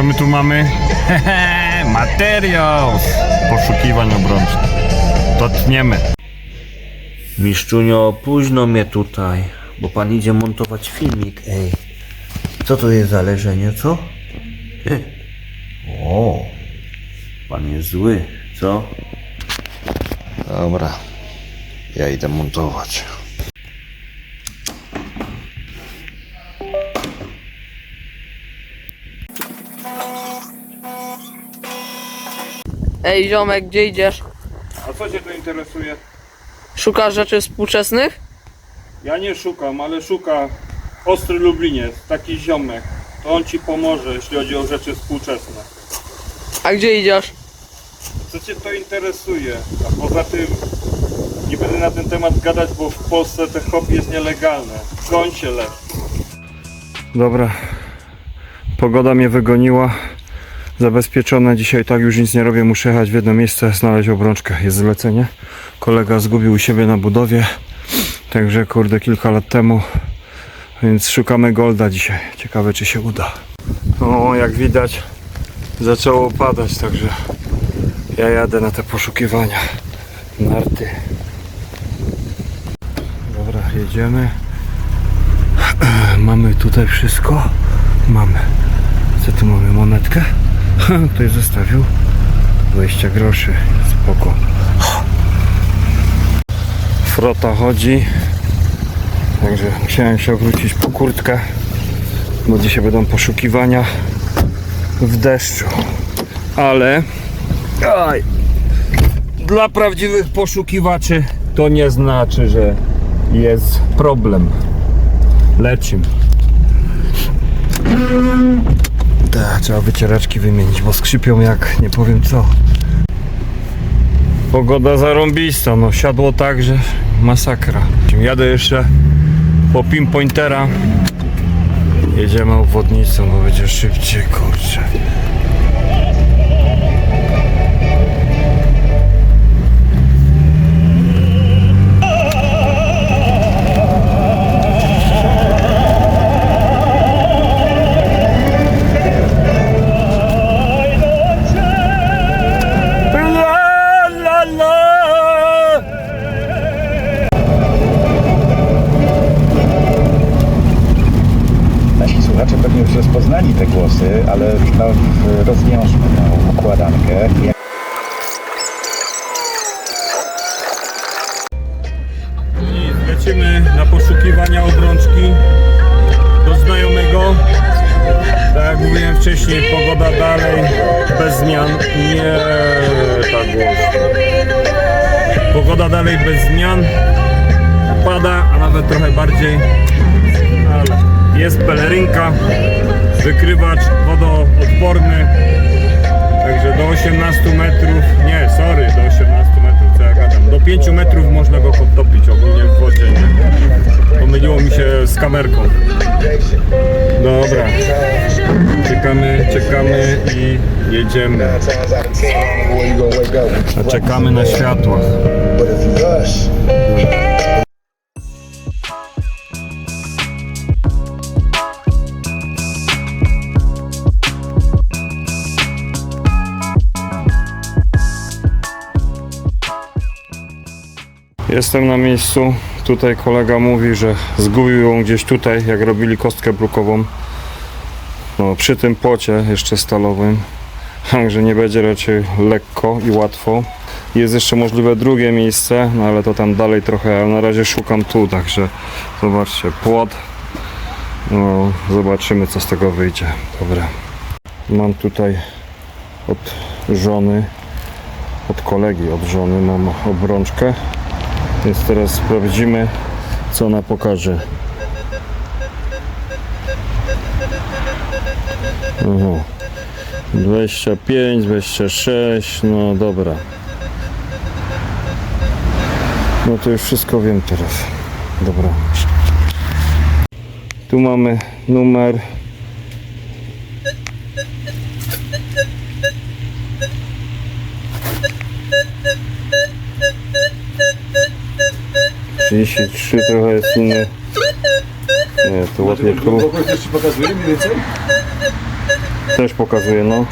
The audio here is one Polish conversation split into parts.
Co my tu mamy? Materiał poszukiwań obrącznych. To tniemy. Miszczunio, późno mnie tutaj, bo pan idzie montować filmik, ej. Co to jest za leżenie, co? O, pan jest zły, co? Dobra, ja idę montować. Ej, ziomek, gdzie idziesz? A co cię to interesuje? Szukasz rzeczy współczesnych? Ja nie szukam, ale szuka Ostry Lubliniec, taki ziomek. To on ci pomoże, jeśli chodzi o rzeczy współczesne. A gdzie idziesz? Co cię to interesuje? A poza tym nie będę na ten temat gadać, bo w Polsce te hobby jest nielegalne. Goń się lew. Dobra. Pogoda mnie wygoniła. Zabezpieczone. Dzisiaj tak już nic nie robię. Muszę jechać w jedno miejsce, znaleźć obrączkę. Jest zlecenie. Kolega zgubił siebie na budowie. Także kurde kilka lat temu. Więc szukamy Golda dzisiaj. Ciekawe czy się uda. O, jak widać zaczęło padać, także ja jadę na te poszukiwania. Narty. Dobra, jedziemy. Mamy tutaj wszystko. Mamy. Co tu mamy? Monetkę? Ktoś zostawił 20 groszy. Spoko. Frota chodzi. Także musiałem się obrócić po kurtkę. Bo dzisiaj będą poszukiwania w deszczu. Ale aj, dla prawdziwych poszukiwaczy to nie znaczy, że jest problem. Lecimy. Tak, trzeba wycieraczki wymienić, bo skrzypią jak nie powiem co. Pogoda zarąbista, no siadło tak, że masakra. Jadę jeszcze po pinpointera. Jedziemy obwodnicą, bo będzie szybciej, kurczę. Rozwiążmy tę układankę. I lecimy na poszukiwania obrączki do znajomego. Tak jak mówiłem wcześniej, pogoda dalej bez zmian. Nie tak głośno. Pogoda dalej bez zmian. Pada, a nawet trochę bardziej. Ale jest pelerynka, wykrywacz wodoodporny. Także do 18 metrów, nie, sorry, do 18 metrów, co ja gadam. Do 5 metrów można go podtopić ogólnie w wodzie, nie? Pomyliło mi się z kamerką. Dobra. Czekamy, czekamy i jedziemy. A czekamy na światła. Jestem na miejscu. Tutaj kolega mówi, że zgubił ją gdzieś tutaj, jak robili kostkę brukową. No, przy tym płocie jeszcze stalowym. Także nie będzie raczej lekko i łatwo. Jest jeszcze możliwe drugie miejsce, no ale to tam dalej trochę, ale na razie szukam tu, także zobaczcie, płot. No, zobaczymy co z tego wyjdzie. Dobra. Mam tutaj od żony, od kolegi od żony mam obrączkę. Więc teraz sprawdzimy, co ona pokaże. Aha. 25, 26, no dobra. No to już wszystko wiem teraz. Dobra. Tu mamy numer. Trzydzieści trzy trochę jest inny. Nie, to ładnie tu. Też ci pokazuje mniej więcej? Też pokazuje, no.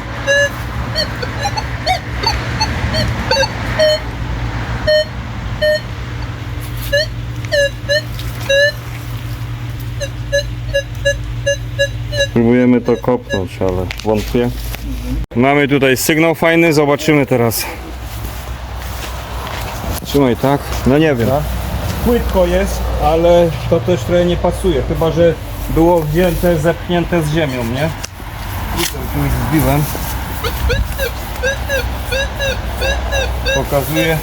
Próbujemy to kopnąć, ale wątpię. Mamy tutaj sygnał fajny, zobaczymy teraz. Trzymaj tak. No nie wiem. Płytko jest, ale to też trochę nie pasuje, chyba że było wzięte, zepchnięte z ziemią, nie? Tu ich zbiłem. Pokazuje.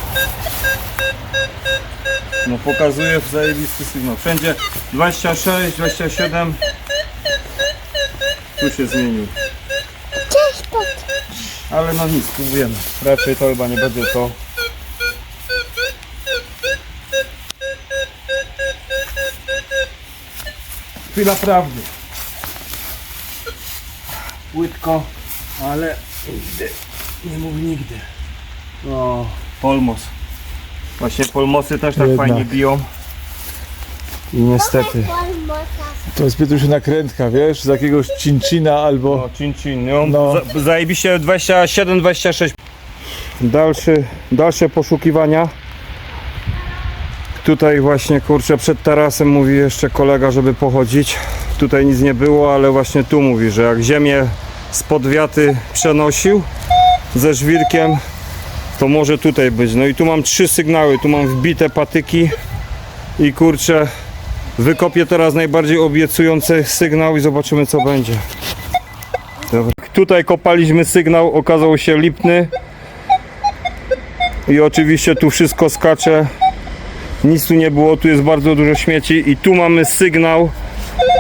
No pokazuje zajebisty sygnał. Wszędzie 26, 27. Tu się zmienił. Ale no nic, próbujemy. Raczej to chyba nie będzie to. Chwila prawdy. Płytko, ale nigdy, nie mów nigdy. No, polmos. Właśnie polmosy też tak Jednak. fajnie biją. I niestety. To jest Piotrusiu nakrętka, wiesz, z jakiegoś cinchina albo... O, cin cin, no. No. Za, zajebiście 27, 26. Dalszy, dalsze poszukiwania. Tutaj właśnie kurczę przed tarasem mówi jeszcze kolega, żeby pochodzić. Tutaj nic nie było, ale właśnie tu mówi, że jak ziemię spod wiaty przenosił ze żwirkiem, to może tutaj być. No i tu mam trzy sygnały, tu mam wbite patyki i kurczę wykopię teraz najbardziej obiecujący sygnał i zobaczymy co będzie. Dobra. Tutaj kopaliśmy sygnał, okazał się lipny. I oczywiście tu wszystko skacze. Nic tu nie było, tu jest bardzo dużo śmieci i tu mamy sygnał,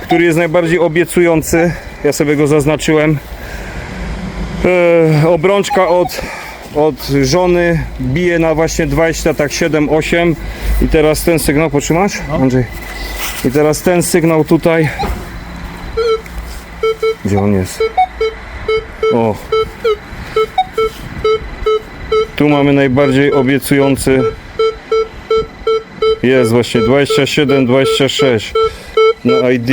który jest najbardziej obiecujący. Ja sobie go zaznaczyłem. E, obrączka od, od żony bije na właśnie 20, tak 7, 8 i teraz ten sygnał, potrzymasz? Andrzej. I teraz ten sygnał tutaj. Gdzie on jest? O. Tu mamy najbardziej obiecujący. Jest właśnie 27, 26 na ID.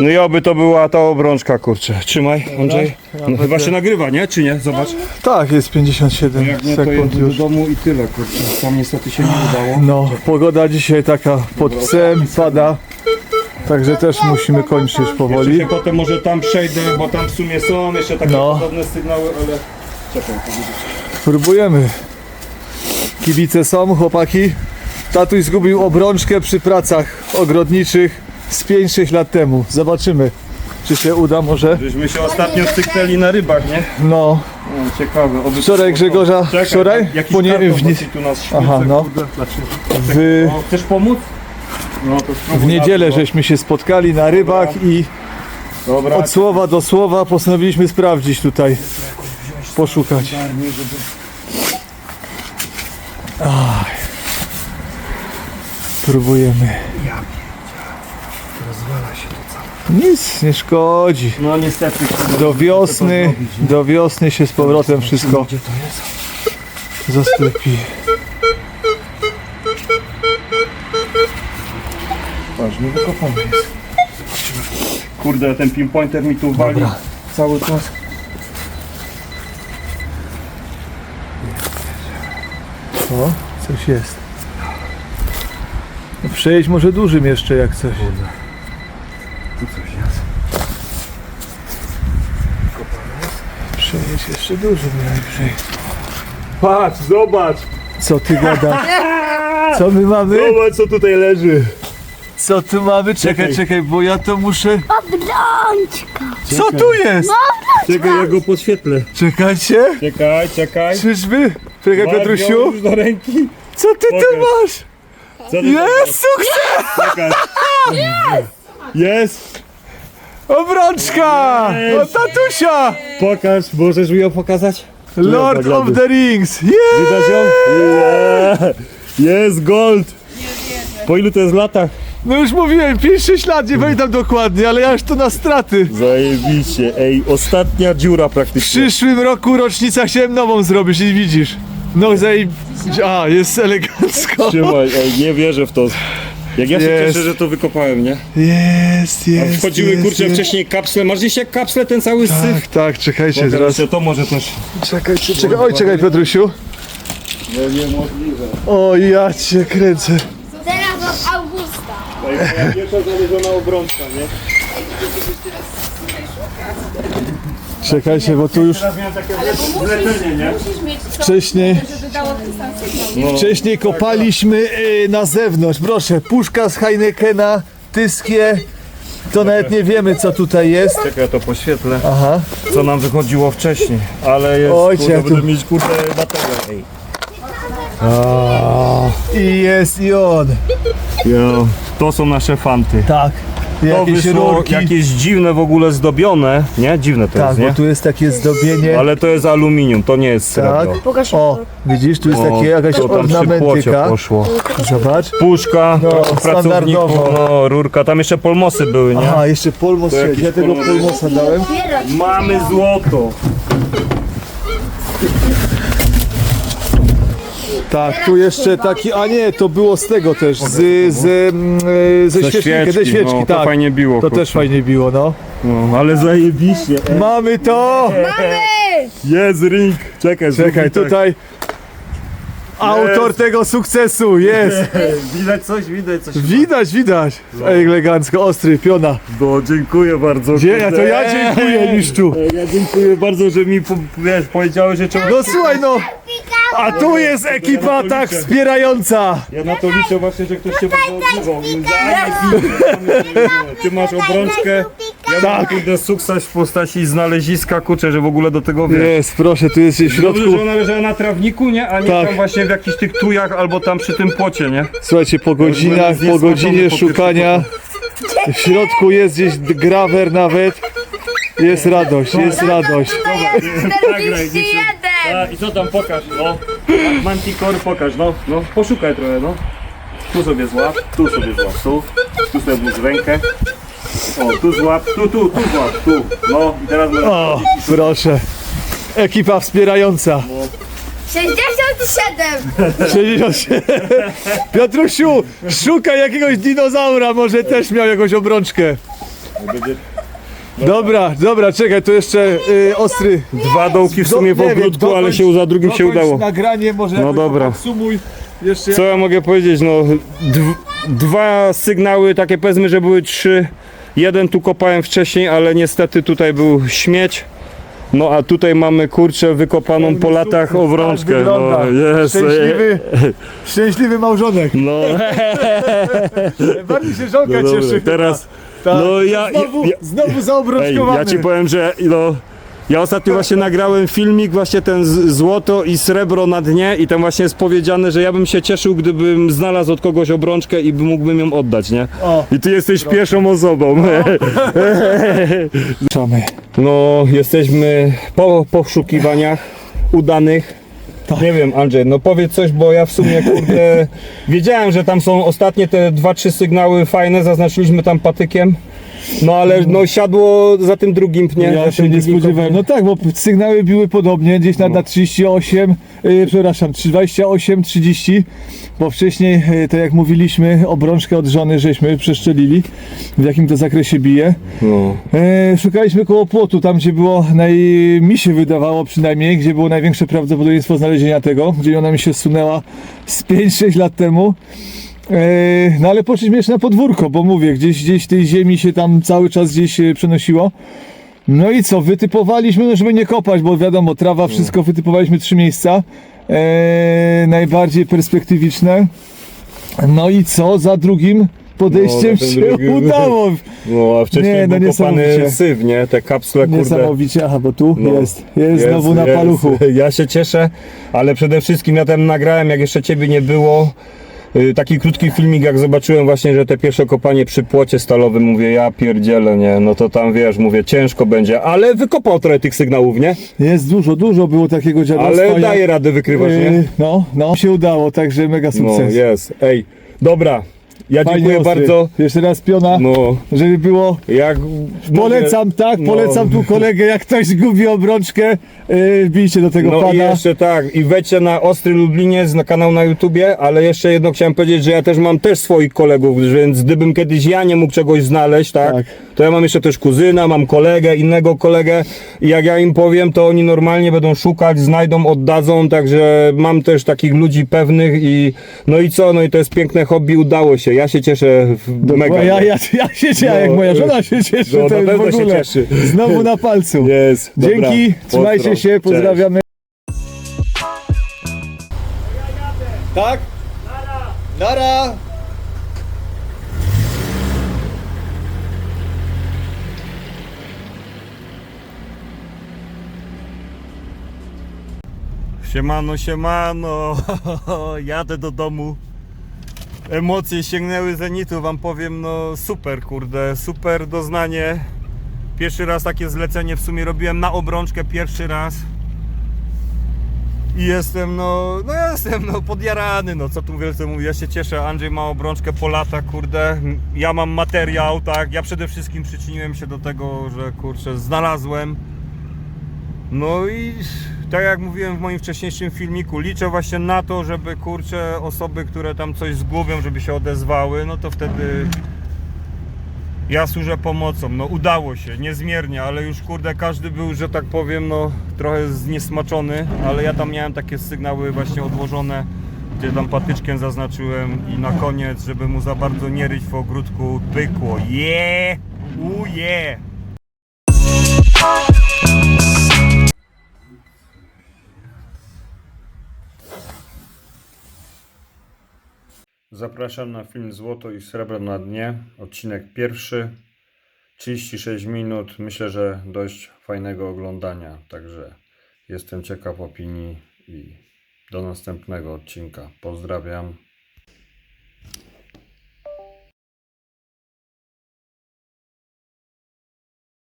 No i oby to była ta obrączka, kurczę. Trzymaj, Andrzej. No, chyba się nagrywa, nie? Czy nie? Zobacz. Tak, jest 57 Jak nie, to sekund jest już. do domu i tyle, kurczę. Tam niestety się nie udało. No, pogoda dzisiaj taka pod psem, pada. Także też musimy kończyć Jeszcze powoli. się potem może tam przejdę, bo tam w sumie są jeszcze takie No. podobne sygnały, ale... Czekaj, Próbujemy. Kibice są, chłopaki. Tatuś zgubił obrączkę przy pracach ogrodniczych z 5-6 lat temu. Zobaczymy, czy się uda może. Żeśmy się ostatnio styknęli na rybach, nie? No, No, ciekawe. Oby Wczoraj Grzegorza- Czekaj, wczoraj? tam Jakiś Bo nie- karton w nie- tu nas świecę, Aha, no. kurde. Dlaczego? w, O, chcesz pomóc? No to w niedzielę na to. żeśmy się spotkali na rybach i Dobra, od słowa do słowa postanowiliśmy sprawdzić tutaj, poszukać. Aj. Próbujemy. Nic nie szkodzi. no niestety. Do wiosny, do wiosny się z powrotem wszystko zastąpi. Ważny wykopany jest. Kurde, ten pinpointer mi tu wali cały czas. O, coś jest. No Przejedź może dużym jeszcze jak coś. Tu coś jest. Przejedź jeszcze dużym najwyżej. Patrz, zobacz! Co ty gadasz? Co my mamy? Zobacz co tutaj leży. Co tu mamy? Czekaj, Czekaj. czekaj, bo ja to muszę... Obrączka! Co tu jest? Czekaj, ja go podświetlę. Czekajcie. Czekaj, czekaj. Czyżby? Czekaj Masz Piotrusiu. ją już do ręki. Co ty tu Pokaż. masz? Co ty Jest sukces! Czekaj. Jest! Obrączka! Od tatusia! Pokaż, możesz mi ją pokazać? Lord of the Rings! Yeah! Widać ją? Yeah. Jest gold! Po ilu to jest latach? No już mówiłem, 5-6 lat, nie pamiętam dokładnie, ale ja już to na straty. Zajebiście, ej, ostatnia dziura W praktycznie. przyszłym roku rocznica chciałem nową zrobić i widzisz. No zaj... A, jest elegancko. Trzymaj, ej, nie wierzę w to. Jak ja się Jest. cieszę, że to wykopałem, nie? Jest, A jest. wchodziły jest, kurczę jest. wcześniej kapsle. Masz gdzieś jak kapsle ten cały syf? Tak, tak, czekajcie, zaraz. to może też. Czekaj, czekaj, oj, czekaj Piotrusiu. No niemożliwe. O, ja cię kręcę. Teraz od Augusta. Pierwsza zależona obrączka, nie? Czekajcie, bo tu już zlecenie, nie? wcześniej, wcześniej kopaliśmy y, na zewnątrz. Proszę, puszka z Heinekena, tyskie. To nawet nie wiemy, co tutaj jest. Czekaj, ja to poświetlę. Aha. Co nam wychodziło wcześniej. Ale jest, Ojcze, kurde, tu- będę mieć kurde baterię. Ej. I jest i on. Jo, to są nasze fanty. Tak. Jakieś wyszło rurki. jakieś dziwne w ogóle zdobione, nie? Dziwne to Tak, jest, bo nie? tu jest takie zdobienie. Ale to jest aluminium, to nie jest Tak. srebro. O, widzisz, tu jest takie jakaś to tam przy płocie ornamentyka. poszło. Zobacz. Puszka, No, pracowników, standardowo. no, rurka, tam jeszcze polmosy były, nie? Aha, jeszcze polmos To jakiś Ja tego polmos. polmosa dałem. Mamy złoto. Tak, tu jeszcze taki, a nie, to było z tego też, z, z, mm, e, ze, świeczki, ze świeczki, no, to tak. fajnie biło. To kurczę. też fajnie biło, no. No, ale zajebiście. Mamy to! Jest ring. Czekaj, Czekaj, tutaj autor tego sukcesu jest. Widać coś, widać coś. Widać, widać. Ej, elegancko, ostry, piona. No, dziękuję bardzo. Dzie, ja to ja dziękuję, mistrzu. Ja dziękuję bardzo, że mi po, wiesz, powiedziałeś, że trzeba... No słuchaj, no. A tu jest ekipa tak wspierająca. Ja na to liczę właśnie, że ktoś się będzie odzywał. Ty masz obrączkę, ja Tak. mam kurde sukces w postaci znaleziska, kurczę, że w ogóle do tego wiesz. Jest, proszę, tu jest w Dobrze, środku. że ona leżała na trawniku, nie? A nie Tak. tam właśnie w jakichś tych tujach albo tam przy tym płocie, nie? Słuchajcie, po godzinach, po godzinie szukania w środku jest gdzieś grawer nawet. Jest radość, jest radość. Nagraj, A, I co tam pokaż, no. Manticore pokaż, no, no. Poszukaj trochę, no. Tu sobie złap, tu sobie złap, tu. Tu sobie włóż rękę. O, tu złap, tu, tu, tu złap, tu. No i teraz możesz O, chodzić i tu. proszę. Ekipa wspierająca. 67. 67. Piotrusiu, szukaj jakiegoś dinozaura, może też miał jakąś obrączkę. Będzie Dobra, dobra, czekaj, tu jeszcze y, ostry. Dwa dołki w sumie w Nie wiem, ogródku, ale dokończ- się za drugim się dokończ udało. nagranie, może No jakoś dobra. podsumuj. Jeszcze Co ja mogę powiedzieć, no dw- dwa sygnały, takie powiedzmy, że były trzy. Jeden tu kopałem wcześniej, ale niestety tutaj był śmieć. No a tutaj mamy kurczę wykopaną po latach obrączkę. Tak wygląda. No, jest. Szczęśliwy, szczęśliwy małżonek. No, Bardziej się żonka no dobra, cieszy. teraz. Tak. No ja, Znowu, ja, znowu ej, zaobrączkowany. ja ci powiem, że no. Ja ostatnio właśnie nagrałem filmik, właśnie ten z- złoto i srebro na dnie i tam właśnie jest powiedziane, że ja bym się cieszył, gdybym znalazł od kogoś obrączkę i by mógłbym ją oddać, nie? O. I ty jesteś pierwszą osobą. No, jesteśmy po poszukiwaniach udanych. Nie wiem, Andrzej, no powiedz coś, bo ja w sumie, kurde, wiedziałem, że tam są ostatnie te dwa, trzy sygnały fajne, zaznaczyliśmy tam patykiem. No ale no siadło za tym drugim pnie. Ja za się tym nie drugim spodziewałem. No tak, bo sygnały były podobnie, gdzieś na, na 38, yy, przepraszam, 28, 30, bo wcześniej, yy, tak jak mówiliśmy, obrączkę od żony żeśmy przeszczelili, w jakim to zakresie bije. No. E, szukaliśmy koło płotu, tam gdzie było, naj, mi się wydawało przynajmniej, gdzie było największe prawdopodobieństwo znalezienia tego, gdzie ona mi się zsunęła z 5-6 lat temu. E, no ale poszliśmy jeszcze na podwórko, bo mówię, gdzieś, gdzieś tej ziemi się tam cały czas gdzieś e, przenosiło. No i co, wytypowaliśmy, no żeby nie kopać, bo wiadomo, trawa, wszystko, wytypowaliśmy trzy miejsca e, najbardziej perspektywiczne. No i co, za drugim podejściem No, się udało. No a wcześniej Nie, no był kopany syf, nie? Te kapsle, kurde. Niesamowicie, aha, bo tu No. jest, jest, znowu na jest. paluchu. Ja się cieszę, ale przede wszystkim ja tam nagrałem, jak jeszcze ciebie nie było. Y, Taki krótki filmik, jak zobaczyłem właśnie, że te pierwsze kopanie przy płocie stalowym, mówię, ja pierdzielę, nie, no to tam wiesz, mówię, ciężko będzie, ale wykopał trochę tych sygnałów, nie? Jest dużo, dużo było takiego dziadostwa. Ale daje radę wykrywać, nie? Yy, No, no, się udało, także mega No sukces. jest, ej, dobra, Ja Fajnie dziękuję ostry. bardzo. Jeszcze raz piona, No, żeby było. jak... Polecam, tak, No. polecam tu kolegę, jak ktoś zgubi obrączkę, yy, wbijcie do tego No i pana. jeszcze tak, i wejdźcie na Ostry Lubliniec, na kanał na YouTubie, ale jeszcze jedno chciałem powiedzieć, że ja też mam też swoich kolegów, więc gdybym kiedyś ja nie mógł czegoś znaleźć, tak, Tak. to ja mam jeszcze też kuzyna, mam kolegę, innego kolegę i jak ja im powiem, to oni normalnie będą szukać, znajdą, oddadzą, także mam też takich ludzi pewnych i no i co, no i to jest piękne hobby, udało się, ja się cieszę w- mega. Ja, ja, ja się cieszę, No, jak moja żona się cieszy, no, to na jest w pewno się ogóle cieszy. znowu na palcu. Jest, dobra. Dzięki, trzymajcie Pozdro. się, Cześć. pozdrawiamy. Tak? Nara. Nara. Siemano, siemano, jadę do domu. Emocje sięgnęły zenitu, wam powiem, no super, kurde, super doznanie. Pierwszy raz takie zlecenie w sumie robiłem na obrączkę, pierwszy raz. I jestem, no, no jestem, no, podjarany, no, co tu wielce mówię, ja się cieszę, Andrzej ma obrączkę po lata, kurde, ja mam materiał, tak, ja przede wszystkim przyczyniłem się do tego, że, kurczę, znalazłem. No i tak jak mówiłem w moim wcześniejszym filmiku, liczę właśnie na to, żeby kurczę osoby, które tam coś zgubią, żeby się odezwały, no to wtedy ja służę pomocą. No udało się, niezmiernie, ale już kurde każdy był, że tak powiem, no trochę zniesmaczony, ale ja tam miałem takie sygnały właśnie odłożone, gdzie tam patyczkiem zaznaczyłem i na koniec, żeby mu za bardzo nie ryć w ogródku, pykło. Je! Uje! Zapraszam na film Złoto i Srebro na dnie. Odcinek pierwszy. 36 minut. Myślę, że dość fajnego oglądania. Także jestem ciekaw opinii i do następnego odcinka. Pozdrawiam.